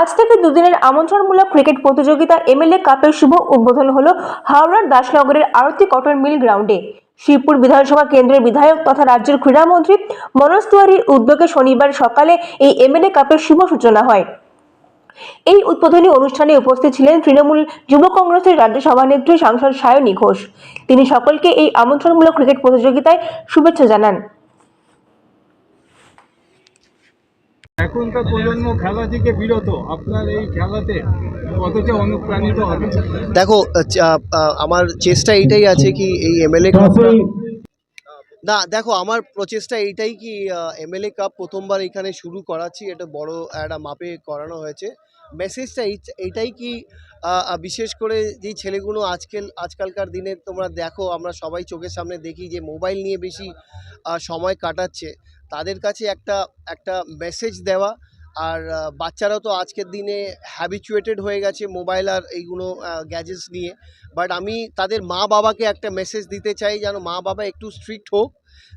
আজ থেকে দুদিনের আমন্ত্রণমূলক ক্রিকেট প্রতিযোগিতা এমএলএ কাপের শুভ উদ্বোধন হলো হাওড়ার দাসনগরের আরতি কটন মিল গ্রাউন্ডে। শিবপুর বিধানসভা কেন্দ্রের বিধায়ক তথা রাজ্যের ক্রীড়ামন্ত্রী মনোজ তিওয়ারির উদ্যোগে শনিবার সকালে এই এমএলএ কাপের শুভ সূচনা হয়। এই উদ্বোধনী অনুষ্ঠানে উপস্থিত ছিলেন তৃণমূল যুব কংগ্রেসের রাজ্য সভানেত্রী সাংসদ সায়নী ঘোষ। তিনি সকলকে এই আমন্ত্রণমূলক ক্রিকেট প্রতিযোগিতায় শুভেচ্ছা জানান। এখনকার প্রজন্ম খেলা থেকে বিরত। আপনার এই খেলাতে কতটা অনুপ্রাণিত হবে? দেখো আমার চেষ্টা এইটাই আছে কি এই এমএলএ না দেখো আমার প্রচেষ্টা এইটাই কি এমএলএ কাপ প্রথমবার এখানে শুরু করাচ্ছি। এটা বড় একটা মাপে করানো হয়েছে। মেসেজটা এইটাই কি বিশেষ করে যেই ছেলেগুলো আজকাল আজকালকার দিনে তোমরা দেখো আমরা সবাই চোখের সামনে দেখি যে মোবাইল নিয়ে বেশি সময় কাটাচ্ছে। তাদের কাছে একটা একটা মেসেজ দেওয়া। আর বাচ্চারা তো আজকের দিনে হ্যাবিচুয়েটেড হয়ে গেছে মোবাইল আর এইগুলো গ্যাজেটস নিয়ে। বাট আমি তাদের মা বাবাকে একটা মেসেজ দিতে চাই যেন মা বাবা একটু স্ট্রিক্ট হোক।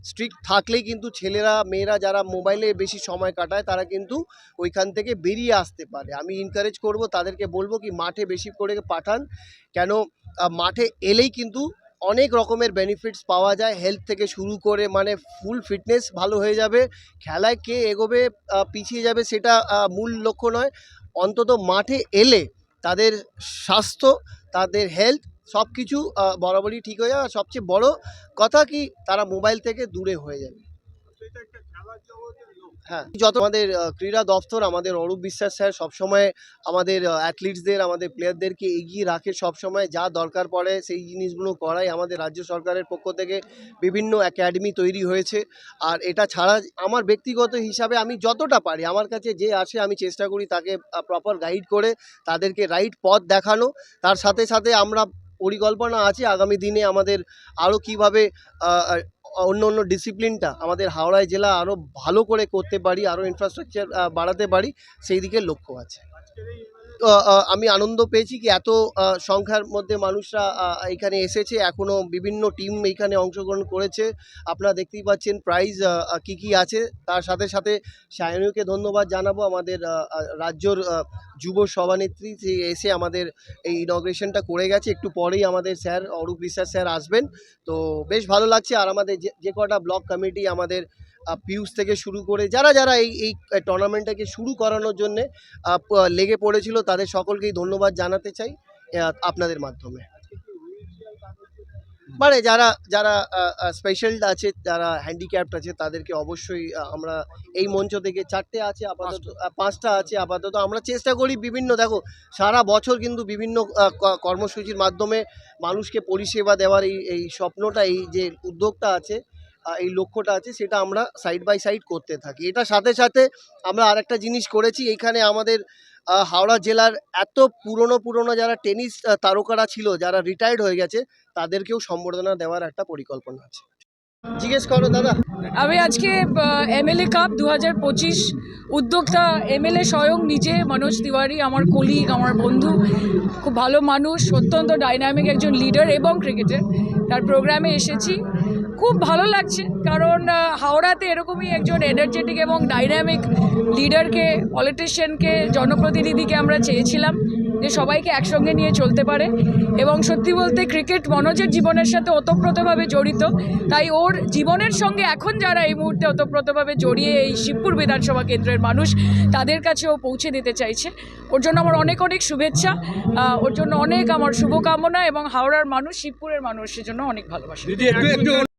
স্ট্রিক্ট থাকলেই কিন্তু ছেলেরা, মেয়েরা যারা মোবাইলে বেশি সময় কাটায়, তারা কিন্তু ওইখান থেকে বেরিয়ে আসতে পারে। আমি এনকারেজ করব, তাদেরকে বলব কি মাঠে বেশি করে পাঠান। কেন মাঠে এলেই কিন্তু অনেক রকমের বেনিফিটস পাওয়া যায়। হেলথ থেকে শুরু করে মানে ফুল ফিটনেস ভালো হয়ে যাবে। খেলায় কে এগোবে পিছিয়ে যাবে সেটা মূল লক্ষ্য নয়। অন্তত মাঠে এলে তাদের স্বাস্থ্য, তাদের হেলথ সব কিছু বরাবরই ঠিক হয়ে যাবে। সবচেয়ে বড় কথা কি, তারা মোবাইল থেকে দূরে হয়ে যাবে। হ্যাঁ যত আমাদের ক্রীড়া দপ্তর, আমাদের অরূপ বিশ্বাস স্যার সবসময় আমাদের অ্যাথলিটসদের আমাদের প্লেয়ারদেরকে এগিয়ে রাখে সবসময়। যা দরকার পড়ে সেই জিনিসগুলো করাই আমাদের রাজ্য সরকারের পক্ষ থেকে বিভিন্ন একাডেমি তৈরি হয়েছে। আর এটা ছাড়া আমার ব্যক্তিগত হিসাবে আমি যতটা পারি, আমার কাছে যে আসে আমি চেষ্টা করি তাকে প্রপার গাইড করে তাদেরকে রাইট পথ দেখানো। তার সাথে সাথে আমরা পরিকল্পনা আছে আগামী দিনে আমাদের আরও কীভাবে অন্য অন্য ডিসিপ্লিনটা আমাদের হাওড়ায় জেলা আরও ভালো করে করতে পারি আরও ইনফ্রাস্ট্রাকচার বাড়াতে পারি, সেই দিকে লক্ষ্য আছে। আমি আনন্দ পেয়েছি কি এত সংখ্যার মধ্যে মানুষরা এখানে এসেছে এখনও বিভিন্ন টিম এখানে অংশগ্রহণ করেছে। আপনারা দেখতেই পাচ্ছেন প্রাইজ কি কি আছে। তার সাথে সাথে সায়নীকে ধন্যবাদ জানাব, আমাদের রাজ্যর যুব সভানেত্রী যে এসে আমাদের এই ইনগ্রেশনটা করে গেছে। একটু পরেই আমাদের স্যার, অরূপ বিশ্বাস স্যার আসবেন। তো বেশ ভালো লাগছে। আর আমাদের যে কটা ব্লক কমিটি আমাদের পিউষ থেকে শুরু করে যারা যারা এই এই টুর্নামেন্টটাকে শুরু করানোর জন্যে লেগে পড়েছিল তাদের সকলকেই ধন্যবাদ জানাতে চাই আপনাদের মাধ্যমে। মানে যারা যারা স্পেশাল আছে যারা হ্যান্ডিক্যাপ্ট আছে তাদেরকে অবশ্যই আমরা এই মঞ্চ থেকে চারটে আছে আপাতত পাঁচটা। আছে আপাতত আমরা চেষ্টা করি বিভিন্ন দেখো সারা বছর কিন্তু বিভিন্ন কর্মসূচির মাধ্যমে মানুষকে পরিষেবা দেওয়ার এই এই স্বপ্নটা এই যে উদ্যোগটা আছে এই লক্ষ্যটা আছে, সেটা আমরা সাইড বাই সাইড করতে থাকি। এটার সাথে সাথে আমরা আরেকটা জিনিস করেছি এইখানে আমাদের হাওড়া জেলার এত পুরনো পুরনো যারা টেনিস তারকারা ছিল, যারা রিটায়ার্ড হয়ে গেছে, তাদেরকেও সম্বর্ধনা দেওয়ার একটা পরিকল্পনা আছে। জিজ্ঞেস করো দাদা। আমি আজকে এমএলএ কাপ দু হাজার পঁচিশ উদ্যোক্তা এমএলএ স্বয়ং নিজে, মনোজ তিওয়ারি, আমার কলিগ আমার বন্ধু, খুব ভালো মানুষ, অত্যন্ত ডাইনামিক একজন লিডার এবং ক্রিকেটার তার প্রোগ্রামে এসেছি। খুব ভালো লাগছে, কারণ হাওড়াতে এরকমই একজন এনার্জেটিক এবং ডাইনামিক লিডারকে পলিটিশিয়ানকে জনপ্রতিনিধিকে আমরা চেয়েছিলাম যে সবাইকে একসঙ্গে নিয়ে চলতে পারে এবং সত্যি বলতে ক্রিকেট মনোজের জীবনের সাথে ওতপ্রোতভাবে জড়িত। তাই ওর জীবনের সঙ্গে এখন যারা এই মুহূর্তে ওতপ্রোতভাবে জড়িয়ে এই শিবপুর বিধানসভা কেন্দ্রের মানুষ, তাদের কাছে ও পৌঁছে দিতে চাইছে। ওর জন্য আমার অনেক অনেক শুভেচ্ছা ওর জন্য অনেক আমার শুভকামনা এবং হাওড়ার মানুষ, শিবপুরের মানুষের জন্য অনেক ভালোবাসা।